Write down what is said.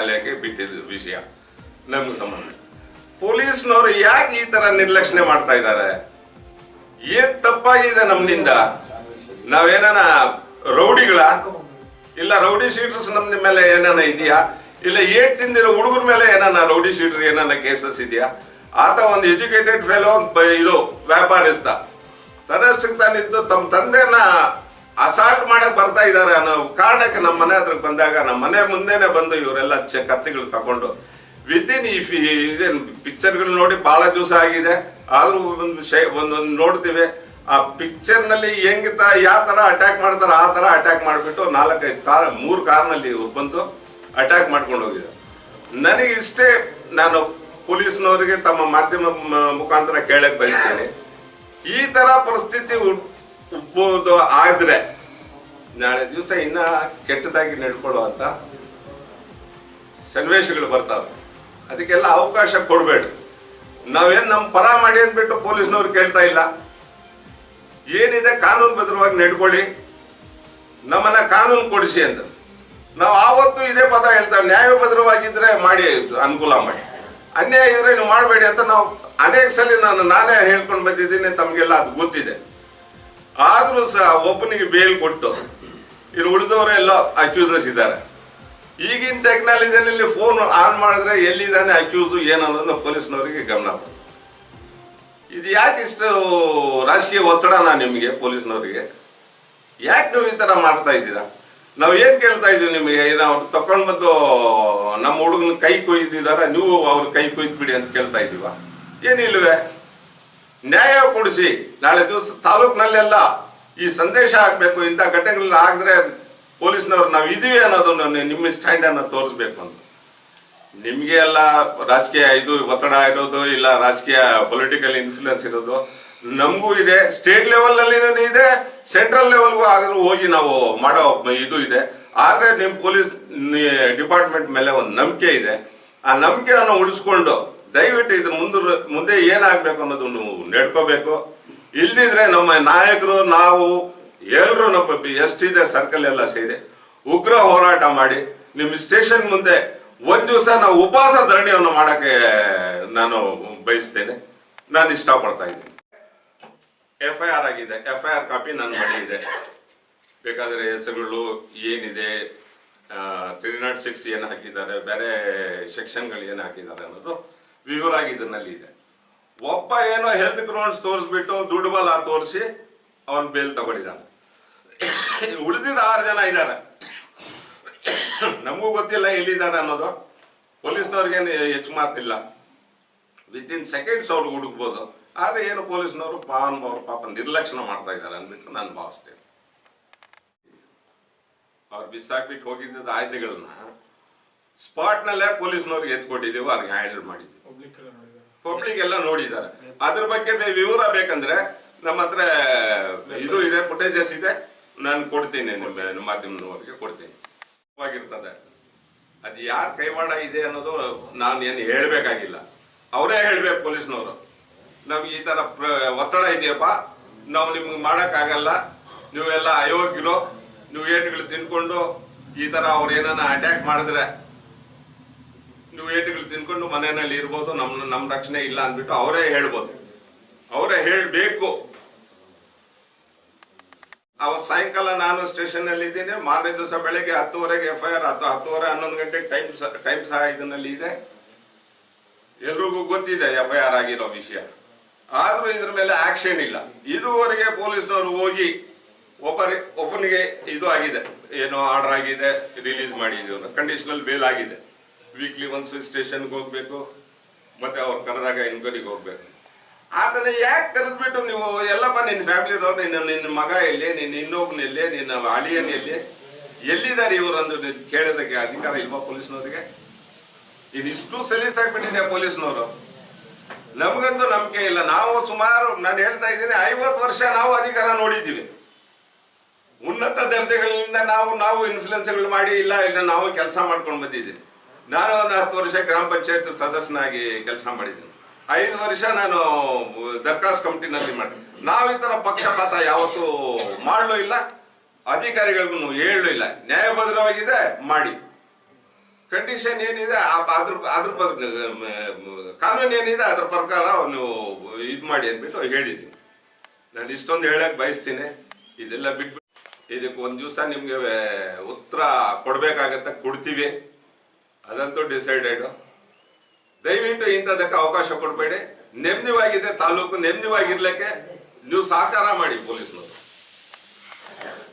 ನ್ಯಾಯಾಲಯಕ್ಕೆ ಬಿಟ್ಟಿದ್ದು ವಿಷಯ. ನಮ್ಗೆ ಸಂಬಂಧ ಪೊಲೀಸ್ನವರು ಯಾಕೆ ಈ ತರ ನಿರ್ಲಕ್ಷಣೆ ಮಾಡ್ತಾ ಇದ್ದಾರೆ ಏನ್ ತಪ್ಪಾಗಿದೆ ನಮ್ಮಿಂದ ನಾವೇನ ರೌಡಿಗಳ? ಇಲ್ಲ ರೌಡಿ ಶೀಟರ್ಸ್ ನಮ್ದ ಮೇಲೆ ಏನಾನ ಇದೆಯಾ? ಇಲ್ಲ ಏಟ್ ತಿಂದಿರೋ ಹುಡುಗರ ಮೇಲೆ ಏನಾನ ರೌಡಿ ಶೀಟರ್ ಏನಾನ ಕೇಸಸ್ ಇದೆಯಾ? ಆತ ಒಂದು ಎಜುಕೇಟೆಡ್ ಫೆಲೋ ಇದು ವ್ಯಾಪಾರಿಸ್ತ ತನ್ನಷ್ಟಕ್ಕೆ ತಾನಿದ್ದು ತಮ್ಮ ತಂದೆನ ಅಸಾಲ್ಟ್ ಮಾಡಕ್ ಬರ್ತಾ ಇದ್ದಾರೆ ಅನ್ನೋ ಕಾರಣಕ್ಕೆ ನಮ್ಮ ಮನೆ ಹತ್ರಕ್ಕೆ ಬಂದಾಗ ನಮ್ಮ ಮನೆ ಮುಂದೆನೆ ಬಂದು ಇವರೆಲ್ಲ ಚ, ಕತ್ತಿಗಳು ತಗೊಂಡು ವಿತಿನ್ ಈ ಇದೇನು ಪಿಕ್ಚರ್ಗಳು ನೋಡಿ ಬಹಳ ದಿವಸ ಆಗಿದೆ. ಆದ್ರೂ ಒಂದು ಶೈ, ಒಂದೊಂದು ನೋಡ್ತೀವಿ. ಆ ಪಿಕ್ಚರ್ನಲ್ಲಿ ಹೆಂಗಿತ ಯಾವ ತರ ಅಟ್ಯಾಕ್ ಮಾಡ್ತಾರ, ಆ ತರ ಅಟ್ಯಾಕ್ ಮಾಡಿಬಿಟ್ಟು ನಾಲ್ಕೈದು ಕಾರ್, ಮೂರು ಕಾರ್ನಲ್ಲಿ ಬಂದು ಅಟ್ಯಾಕ್ ಮಾಡ್ಕೊಂಡು ಹೋಗಿದ್ದಾರೆ ನನಗೆ ಇಷ್ಟೇ ನಾನು ಪೊಲೀಸ್ನವರಿಗೆ ತಮ್ಮ ಮಾಧ್ಯಮ ಮುಖಾಂತರ ಕೇಳಕ್ ಬಯಸ್ತೇನೆ. ಈ ತರ ಪರಿಸ್ಥಿತಿ ಉದ್ಭವ ಆದ್ರೆ ನಾಳೆ ದಿವಸ ಇನ್ನ ಕೆಟ್ಟದಾಗಿ ನಡ್ಕೊಳ್ಳುವಂತ ಸನ್ನಿವೇಶಗಳು ಬರ್ತಾವೆ. ಅದಕ್ಕೆಲ್ಲ ಅವಕಾಶ ಕೊಡಬೇಡ. ನಾವೇನ್ ನಮ್ಮ ಪರ ಮಾಡಿ ಅಂದ್ಬಿಟ್ಟು ಪೊಲೀಸ್ನವ್ರು ಕೇಳ್ತಾ ಇಲ್ಲ. ಏನಿದೆ ಕಾನೂನು ಬದ್ಧವಾಗಿ ನಡ್ಕೊಳ್ಳಿ. ನಮ್ಮನ್ನ ಕಾನೂನು ಕೊಡಿಸಿ ಅಂತ. ನಾವು ಆವತ್ತು ಇದೇ ಪದ ಹೇಳ್ತೇವೆ, ನ್ಯಾಯಭದ್ರವಾಗಿದ್ರೆ ಮಾಡಿ ಅನುಕೂಲ ಮಾಡಿ. ಅನ್ಯಾಯ ಇದ್ರೆ ನೀವು ಮಾಡಬೇಡಿ ಅಂತ ನಾವು ಅನೇಕ ಸಲ ನಾನು ನಾನೇ ಹೇಳ್ಕೊಂಡು ಬಂದಿದ್ದೀನಿ, ತಮಗೆಲ್ಲ ಅದು ಗೊತ್ತಿದೆ. ಆದ್ರೂ ಸಹ ಒಬ್ಬನಿಗೆ ಬೇಲ್ ಕೊಟ್ಟು ಇನ್ನು ಉಳಿದವರೆಲ್ಲ ಅಕ್ಯೂಸರ್ಸ್ ಇದ್ದಾರೆ. ಈಗಿನ ಟೆಕ್ನಾಲಜಿನಲ್ಲಿ ಫೋನ್ ಆನ್ ಮಾಡಿದ್ರೆ ಎಲ್ಲಿದ್ದಾನೆ ಅಕ್ಯೂಸು ಏನನ್ನೋದನ್ನ ಪೊಲೀಸ್ನವರಿಗೆ ಗಮನ ಇದು ಯಾಕೆ ಇಷ್ಟು ರಾಜಕೀಯ ಒತ್ತಡನ ನಿಮಗೆ ಪೊಲೀಸ್ನವರಿಗೆ ಯಾಕೆ ನೀವು ಈ ಥರ ಮಾಡ್ತಾ ಇದ್ದೀರಾ? ನಾವು ಏನು ಕೇಳ್ತಾ ಇದ್ದೀವಿ ನಿಮಗೆ? ನಾವು ತಕೊಂಡ್ ಬಂದು ನಮ್ಮ ಹುಡುಗನ ಕೈ ಕೊಯ್ದಿದಾರ ನೀವು ಅವ್ರ ಕೈ ಕೊಯ್ದು ಬಿಡಿ ಅಂತ ಕೇಳ್ತಾ ಇದೀವ ಏನಿಲ್ವೇ? ನ್ಯಾಯ ಕೊಡಿಸಿ, ನಾಳೆ ದಿವಸ ತಾಲೂಕಿನಲ್ಲೆಲ್ಲ ಈ ಸಂದೇಶ ಹಾಕ್ಬೇಕು, ಇಂಥ ಘಟನೆಗಳನ್ನ ಆಗಿದ್ರೆ ಪೊಲೀಸ್ನವ್ರು ನಾವು ಇದೀವಿ ಅನ್ನೋದನ್ನು ನಿಮ್ಮ ಸ್ಟ್ಯಾಂಡ್ ಅನ್ನ ತೋರಿಸ್ಬೇಕು ಅಂತ. ನಿಮಗೆ ಎಲ್ಲ ರಾಜಕೀಯ ಇದು, ಒತ್ತಡ ಇರೋದು, ಇಲ್ಲ ರಾಜಕೀಯ ಪೊಲಿಟಿಕಲ್ ಇನ್ಫ್ಲೂಯೆನ್ಸ್ ಇರೋದು, ನಮಗೂ ಇದೆ ಸ್ಟೇಟ್ ಲೆವೆಲ್ನಲ್ಲಿ ಇದೆ ಸೆಂಟ್ರಲ್ ಲೆವೆಲ್ಗೂ ಆದರೂ ಹೋಗಿ ನಾವು ಮಾಡೋ ಇದು ಇದೆ. ಆದ್ರೆ ನಿಮ್ ಪೊಲೀಸ್ ಡಿಪಾರ್ಟ್ಮೆಂಟ್ ಮೇಲೆ ಒಂದು ನಂಬಿಕೆ ಇದೆ. ಆ ನಂಬಿಕೆಯನ್ನು ಉಳಿಸ್ಕೊಂಡು ದಯವಿಟ್ಟು ಇದು ಮುಂದೆ ಮುಂದೆ ಏನಾಗ್ಬೇಕು ಅನ್ನೋದು ನೆಡ್ಕೋಬೇಕು. ನಡ್ಕೋಬೇಕು ಇಲ್ದಿದ್ರೆ ನಮ್ಮ ನಾಯಕರು, ನಾವು ಎಲ್ಲರೂ ನಮ್ಮ ಎಷ್ಟಿದೆ ಸರ್ಕಲ್ ಎಲ್ಲ ಸೇರಿ ಉಗ್ರ ಹೋರಾಟ ಮಾಡಿ ನಿಮ್ಮ ಸ್ಟೇಷನ್ ಮುಂದೆ ಒಂದ್ ದಿವಸ ನಾವು ಉಪವಾಸ ಧರಣಿಯನ್ನು ಮಾಡಕ್ಕೆ ನಾನು ಬಯಸ್ತೇನೆ. ನಾನು ಇಷ್ಟಪಡ್ತಾ ಇದ್ದೀನಿ. ಎಫ್ ಐ ಆರ್ ಆಗಿದೆ. ಎಫ್ ಐ ಆರ್ ಕಾಪಿ ನನ್ನ ಬಳಿ ಇದೆ. ಬೇಕಾದರೆ ಹೆಸರುಗಳು ಏನಿದೆ ತ್ರೀ ನಾಟ್ ಸಿಕ್ಸ್ ಏನು ಹಾಕಿದ್ದಾರೆ, ಬೇರೆ ಸೆಕ್ಷನ್ಗಳು ಏನು ಹಾಕಿದ್ದಾರೆ ಅನ್ನೋದು ವಿವರವಾಗಿ ಇದನ್ನಲ್ಲಿ ಇದೆ. ಒಬ್ಬ ಏನೋ ಹೆಲ್ತ್ ಗ್ರೌಂಡ್ಸ್ ತೋರಿಸ್ಬಿಟ್ಟು ದುಡ್ಡು ಬಲ ತೋರಿಸಿ ಅವನ್ ಬೇಲ್ ತಗೊಂಡಿದ್ದಾನೆ. ಉಳಿದಿದ್ದ ಆರು ಜನ ಇದ್ದಾರೆ. ನಮಗೂ ಗೊತ್ತಿಲ್ಲ ಎಲ್ಲಿದ್ದಾರೆ ಅನ್ನೋದು. ಪೊಲೀಸ್ನವ್ರಿಗೇನು ಹೆಚ್ಚು ಮಾತಿಲ್ಲ. ವಿತ್ ಇನ್ ಸೆಕೆಂಡ್ಸ್ ಅವ್ರು ಹುಡುಕ್ಬೋದು. ಆದ್ರೆ ಏನು ಪೊಲೀಸ್ನವರು ಪಾನ್ ಅವರು ಪಾಪ ನಿರ್ಲಕ್ಷ್ಯ ಮಾಡ್ತಾ ಇದ್ದಾರೆ ಅಂದ್ಬಿಟ್ಟು ನಾನು ಭಾವಿಸ್ತೇನೆ. ಅವ್ರು ಬಿಸಾಕ್ಬಿಟ್ಟು ಹೋಗಿದ್ದ ಆಯ್ದೆಗಳನ್ನ ಸ್ಪಾಟ್ನಲ್ಲೇ ಪೊಲೀಸ್ನವ್ರಿಗೆ ಎತ್ಕೊಟ್ಟಿದ್ದೀವಿ ಅವ್ರಿಗೆ ಹ್ಯಾಂಡಲ್ ಮಾಡಿದ್ವಿ ಪಬ್ಲಿಕ್ ಎಲ್ಲ ನೋಡಿದ್ದಾರೆ. ಅದ್ರ ಬಗ್ಗೆ ವಿವರ ಬೇಕಂದ್ರೆ ನಮ್ಮ ಹತ್ರ ಇದು ಇದೆ ಫುಟೇಜಸ್ ಇದೆ. ನಾನು ಕೊಡ್ತೀನಿ ನಿಮ್ಮ ಮಾಧ್ಯಮದವರಿಗೆ ಕೊಡ್ತೀನಿ. ಆಗಿರ್ತದೆ ಅದು ಯಾರ ಕೈವಾಡ ಇದೆ ಅನ್ನೋದು ನಾನು ಏನು ಹೇಳಬೇಕಾಗಿಲ್ಲ. ಅವರೇ ಹೇಳ್ಬೇಕು ಪೊಲೀಸ್ನವರು. ನಮ್ಗೆ ಈ ತರ ಪ್ರ- ಒತ್ತಡ ಇದೆಯಪ್ಪ. ನಾವು ನಿಮ್ಗೆ ಮಾಡೋಕ್ಕಾಗಲ್ಲ. ನೀವೆಲ್ಲ ಅಯೋಗ್ಯರು. ನೀವು ಏಟುಗಳು ತಿನ್ಕೊಂಡು ಈ ತರ ಅವ್ರು ಏನಾನ ಅಟ್ಯಾಕ್ ಮಾಡಿದ್ರೆ ನೀವು ಏಟುಗಳು ತಿನ್ಕೊಂಡು ಮನೆಯಲ್ಲಿ ಇರ್ಬೋದು ನಮ್ಮ ನಮ್ಮ ರಕ್ಷಣೆ ಇಲ್ಲ ಅಂದ್ಬಿಟ್ಟು ಅವರೇ ಹೇಳ್ಬೋದು. ಅವರೇ ಹೇಳಬೇಕು. ಅವ ಸಾಯಂಕಾಲ ನಾನು ಸ್ಟೇಷನ್ ಅಲ್ಲಿ ಇದ್ದೀನಿ, ಮಾರನೇ ದಿವಸ ಬೆಳಗ್ಗೆ ಹತ್ತುವರೆಗೆ ಎಫ್ ಐ ಆರ್ ಹತ್ತು, ಹತ್ತುವರೆ, ಹನ್ನೊಂದು ಗಂಟೆ ಟೈಮ್ ಟೈಮ್ ಸಹ ಇದನ್ನಲ್ಲಿ ಇದೆ. ಎಲ್ರಿಗೂ ಗೊತ್ತಿದೆ ಎಫ್ ಐ ಆರ್ ಆಗಿರೋ ವಿಷಯ. ಆದರೂ ಇದ್ರ ಮೇಲೆ ಆಕ್ಷನ್ ಇಲ್ಲ. ಇದುವರೆಗೆ ಪೊಲೀಸ್ನವರು ಹೋಗಿ ಒಬ್ಬರಿ, ಒಬ್ಬನಿಗೆ ಇದು ಆಗಿದೆ. ಏನೋ ಆರ್ಡರ್ ಆಗಿದೆ ರಿಲೀಸ್ ಮಾಡಿದ್ರು ಕಂಡೀಷನಲ್ ಬೇಲ್ ಆಗಿದೆ. ವೀಕ್ಲಿ ಒನ್ಸ್ ಸ್ಟೇಷನ್ಗೆ ಹೋಗ್ಬೇಕು, ಮತ್ತೆ ಅವ್ರು ಕರೆದಾಗ ಎನ್ಕ್ವೈರಿಗೆ ಹೋಗ್ಬೇಕು. ಆತನ ಯಾಕೆ ಕರೆದ್ಬಿಟ್ಟು ನೀವು, ಎಲ್ಲಪ್ಪ ನಿನ್ನ ಫ್ಯಾಮಿಲಿನವ್ರು ನಿನ್ನ ನಿನ್ನ ಮಗ ಎಲ್ಲಿ, ನಿನ್ನ ಇನ್ನೊಬ್ಬನೆಲ್ಲಿ ನಿನ್ನ ಅಳಿಯನ್ ಎಲ್ಲಿ ಎಲ್ಲಿದ್ದಾರೆ ಇವರಂದು ಕೇಳೋದಕ್ಕೆ ಅಧಿಕಾರ ಇಲ್ವಾ ಪೊಲೀಸ್ನವರಿಗೆ? ಇದಿಷ್ಟು ಸಲೀಸಾಗ್ಬಿಟ್ಟಿದೆ ಪೊಲೀಸ್ನವರು. ನಮಗಂತೂ ನಂಬಿಕೆ ಇಲ್ಲ. ನಾವು ಸುಮಾರು, ನಾನು ಹೇಳ್ತಾ ಇದ್ದೀನಿ, ಐವತ್ತು ವರ್ಷ ನಾವು ಅಧಿಕಾರ ನೋಡಿದ್ದೀವಿ. ಉನ್ನತ ದರ್ಜೆಗಳಿಂದ ನಾವು ನಾವು ಇನ್ಫ್ಲುಯೆನ್ಸ್ಗಳು ಮಾಡಿ, ಇಲ್ಲ ಇಲ್ಲ, ನಾವು ಕೆಲಸ ಮಾಡ್ಕೊಂಡು ಬಂದಿದ್ದೀನಿ ನಾನು ಒಂದು ಹತ್ತು ವರ್ಷ ಗ್ರಾಮ ಪಂಚಾಯತ್ ಸದಸ್ಯನಾಗಿ ಕೆಲಸ ಮಾಡಿದ್ದೀನಿ. ಐದು ವರ್ಷ ನಾನು ದರ್ಖಾಸ್ ಕಮಿಟಿನಲ್ಲಿ ಮಾಡಿ ನಾವು ಈ ಥರ ಪಕ್ಷಪಾತ ಯಾವತ್ತೂ ಮಾಡಲೂ ಇಲ್ಲ, ಅಧಿಕಾರಿಗಳಿಗೂ ಹೇಳಲೂ ಇಲ್ಲ. ನ್ಯಾಯಬದ್ಧವಾಗಿದೆ ಮಾಡಿ. ಕಂಡೀಷನ್ ಏನಿದೆ ಅದ್ರ ಅದ್ರ ಕಾನೂನು ಏನಿದೆ, ಅದ್ರ ಪ್ರಕಾರ ಅವನು ಇದು ಮಾಡಿ ಅಂದ್ಬಿಟ್ಟು ಹೇಳಿದ್ದೀನಿ ನಾನು ಇಷ್ಟೊಂದು ಹೇಳಕ್ ಬಯಸ್ತೀನಿ. ಇದೆಲ್ಲ ಬಿಟ್ಬಿಟ್ಟು ಇದಕ್ಕೆ ಒಂದು ದಿವಸ ನಿಮಗೆ, ಉತ್ತರ ಕೊಡಬೇಕಾಗತ್ತೆ, ಕೊಡ್ತೀವಿ. ಅದಂತೂ ಡಿಸೈಡೆಡ್. ದಯವಿಟ್ಟು ಇಂಥದಕ್ಕೆ ಅವಕಾಶ ಕೊಡಬೇಡಿ. ನೆಮ್ಮದಿವಾಗಿದೆ ತಾಲೂಕು ನೆಮ್ಮದಿವಾಗಿರ್ಲಿಕ್ಕೆ ನೀವು ಸಹಕಾರ ಮಾಡಿ ಪೊಲೀಸ್ನವರು.